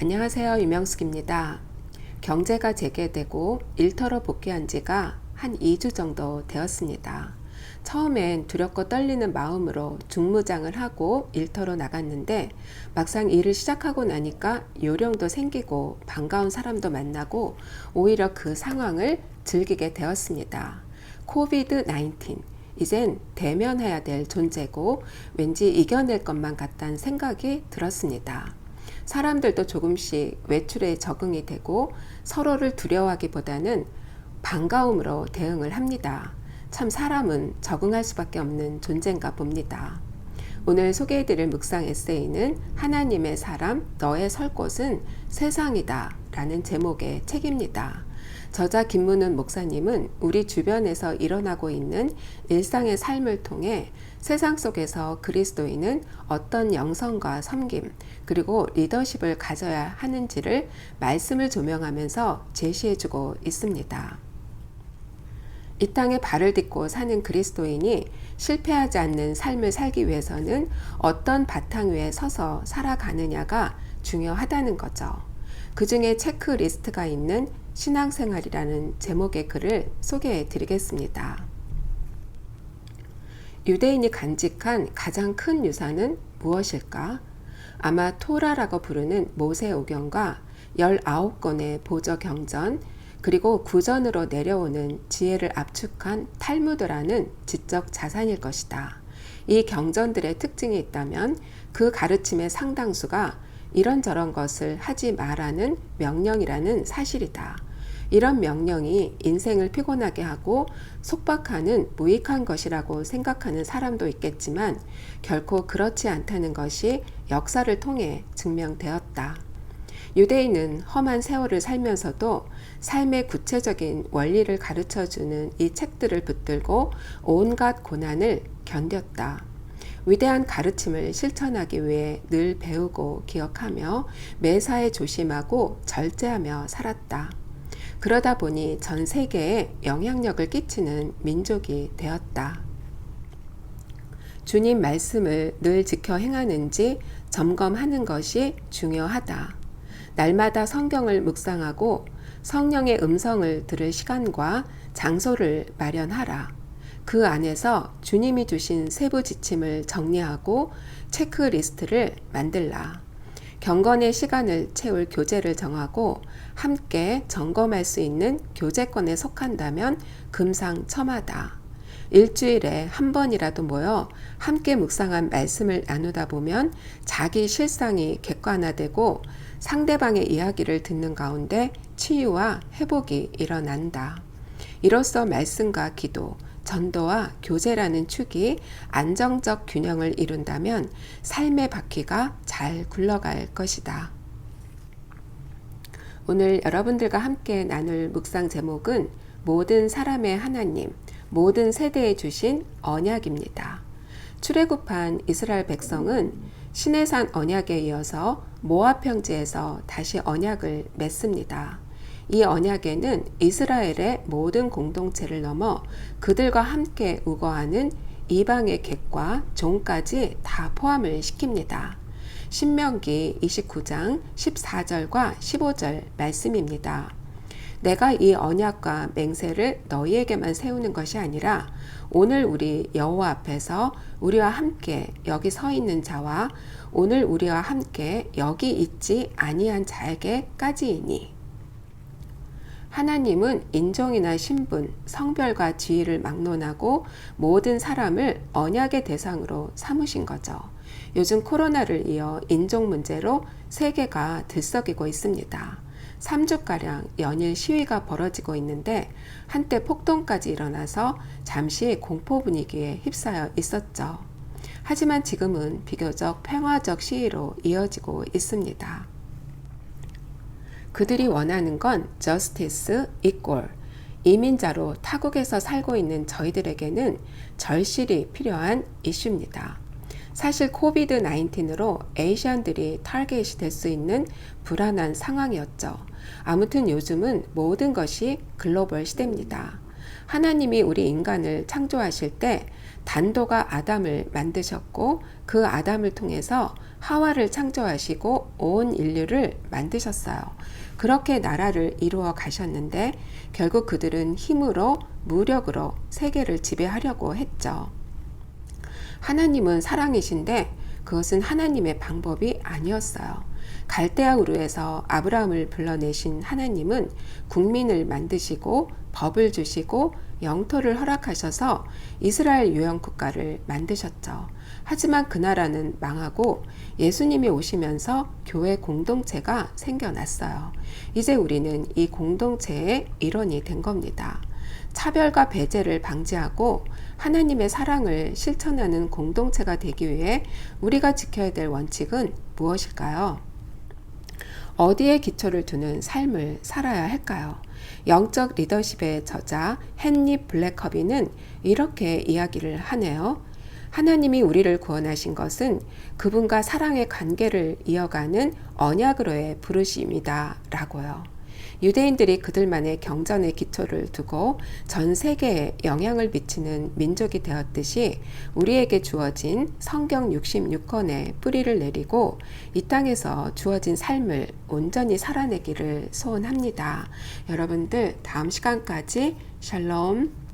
안녕하세요. 유명숙입니다. 경제가 재개되고 일터로 복귀한 지가 한 2주 정도 되었습니다. 처음엔 두렵고 떨리는 마음으로 중무장을 하고 일터로 나갔는데 막상 일을 시작하고 나니까 요령도 생기고 반가운 사람도 만나고 오히려 그 상황을 즐기게 되었습니다. 코비드 19. 이젠 대면해야 될 존재고 왠지 이겨낼 것만 같다는 생각이 들었습니다. 사람들도 조금씩 외출에 적응이 되고 서로를 두려워하기보다는 반가움으로 대응을 합니다. 참 사람은 적응할 수밖에 없는 존재인가 봅니다. 오늘 소개해드릴 묵상 에세이는 하나님의 사람, 너의 설 곳은 세상이다 라는 제목의 책입니다. 저자 김문은 목사님은 우리 주변에서 일어나고 있는 일상의 삶을 통해 세상 속에서 그리스도인은 어떤 영성과 섬김, 그리고 리더십을 가져야 하는지를 말씀을 조명하면서 제시해주고 있습니다. 이 땅에 발을 딛고 사는 그리스도인이 실패하지 않는 삶을 살기 위해서는 어떤 바탕 위에 서서 살아가느냐가 중요하다는 거죠. 그 중에 체크리스트가 있는 신앙생활이라는 제목의 글을 소개해 드리겠습니다. 유대인이 간직한 가장 큰 유산은 무엇일까? 아마 토라라고 부르는 모세 오경과 19권의 보저 경전, 그리고 구전으로 내려오는 지혜를 압축한 탈무드라는 지적 자산일 것이다. 이 경전들의 특징이 있다면 그 가르침의 상당수가 이런저런 것을 하지 말라는 명령이라는 사실이다. 이런 명령이 인생을 피곤하게 하고 속박하는 무익한 것이라고 생각하는 사람도 있겠지만 결코 그렇지 않다는 것이 역사를 통해 증명되었다. 유대인은 험한 세월을 살면서도 삶의 구체적인 원리를 가르쳐 주는 이 책들을 붙들고 온갖 고난을 견뎠다. 위대한 가르침을 실천하기 위해 늘 배우고 기억하며 매사에 조심하고 절제하며 살았다. 그러다 보니 전 세계에 영향력을 끼치는 민족이 되었다. 주님 말씀을 늘 지켜 행하는지 점검하는 것이 중요하다. 날마다 성경을 묵상하고 성령의 음성을 들을 시간과 장소를 마련하라. 그 안에서 주님이 주신 세부 지침을 정리하고 체크리스트를 만들라. 경건의 시간을 채울 교재를 정하고 함께 점검할 수 있는 교재권에 속한다면 금상첨화다. 일주일에 한 번이라도 모여 함께 묵상한 말씀을 나누다 보면 자기 실상이 객관화되고 상대방의 이야기를 듣는 가운데 치유와 회복이 일어난다. 이로써 말씀과 기도, 전도와 교제라는 축이 안정적 균형을 이룬다면 삶의 바퀴가 잘 굴러갈 것이다. 오늘 여러분들과 함께 나눌 묵상 제목은 모든 사람의 하나님, 모든 세대에 주신 언약입니다. 출애굽한 이스라엘 백성은 시내산 언약에 이어서 모압 평지에서 다시 언약을 맺습니다. 이 언약에는 이스라엘의 모든 공동체를 넘어 그들과 함께 우거하는 이방의 객과 종까지 다 포함을 시킵니다. 신명기 29장 14절과 15절 말씀입니다. 내가 이 언약과 맹세를 너희에게만 세우는 것이 아니라 오늘 우리 여호와 앞에서 우리와 함께 여기 서 있는 자와 오늘 우리와 함께 여기 있지 아니한 자에게까지이니 하나님은 인종이나 신분, 성별과 지위를 막론하고 모든 사람을 언약의 대상으로 삼으신 거죠. 요즘 코로나를 이어 인종 문제로 세계가 들썩이고 있습니다. 3주가량 연일 시위가 벌어지고 있는데 한때 폭동까지 일어나서 잠시 공포 분위기에 휩싸여 있었죠. 하지만 지금은 비교적 평화적 시위로 이어지고 있습니다. 그들이 원하는 건 justice, equal. 이민자로 타국에서 살고 있는 저희들에게는 절실히 필요한 이슈입니다. 사실 코비드 19으로 에이시안들이 타겟이 될 수 있는 불안한 상황이었죠. 아무튼 요즘은 모든 것이 글로벌 시대입니다. 하나님이 우리 인간을 창조하실 때 단도가 아담을 만드셨고 그 아담을 통해서 하와를 창조하시고 온 인류를 만드셨어요. 그렇게 나라를 이루어 가셨는데 결국 그들은 힘으로 무력으로 세계를 지배하려고 했죠. 하나님은 사랑이신데 그것은 하나님의 방법이 아니었어요. 갈대아 우르 에서 아브라함을 불러내신 하나님은 국민을 만드시고 법을 주시고 영토를 허락하셔서 이스라엘 유형 국가를 만드셨죠. 하지만 그 나라는 망하고 예수님이 오시면서 교회 공동체가 생겨났어요. 이제 우리는 이 공동체의 일원이 된 겁니다. 차별과 배제를 방지하고 하나님의 사랑을 실천하는 공동체가 되기 위해 우리가 지켜야 될 원칙은 무엇일까요? 어디에 기초를 두는 삶을 살아야 할까요? 영적 리더십의 저자 헨리 블랙커비는 이렇게 이야기를 하네요. 하나님이 우리를 구원하신 것은 그분과 사랑의 관계를 이어가는 언약으로의 부르심이다. 라고요. 유대인들이 그들만의 경전의 기초를 두고 전 세계에 영향을 미치는 민족이 되었듯이 우리에게 주어진 성경 66권의 뿌리를 내리고 이 땅에서 주어진 삶을 온전히 살아내기를 소원합니다. 여러분들 다음 시간까지 샬롬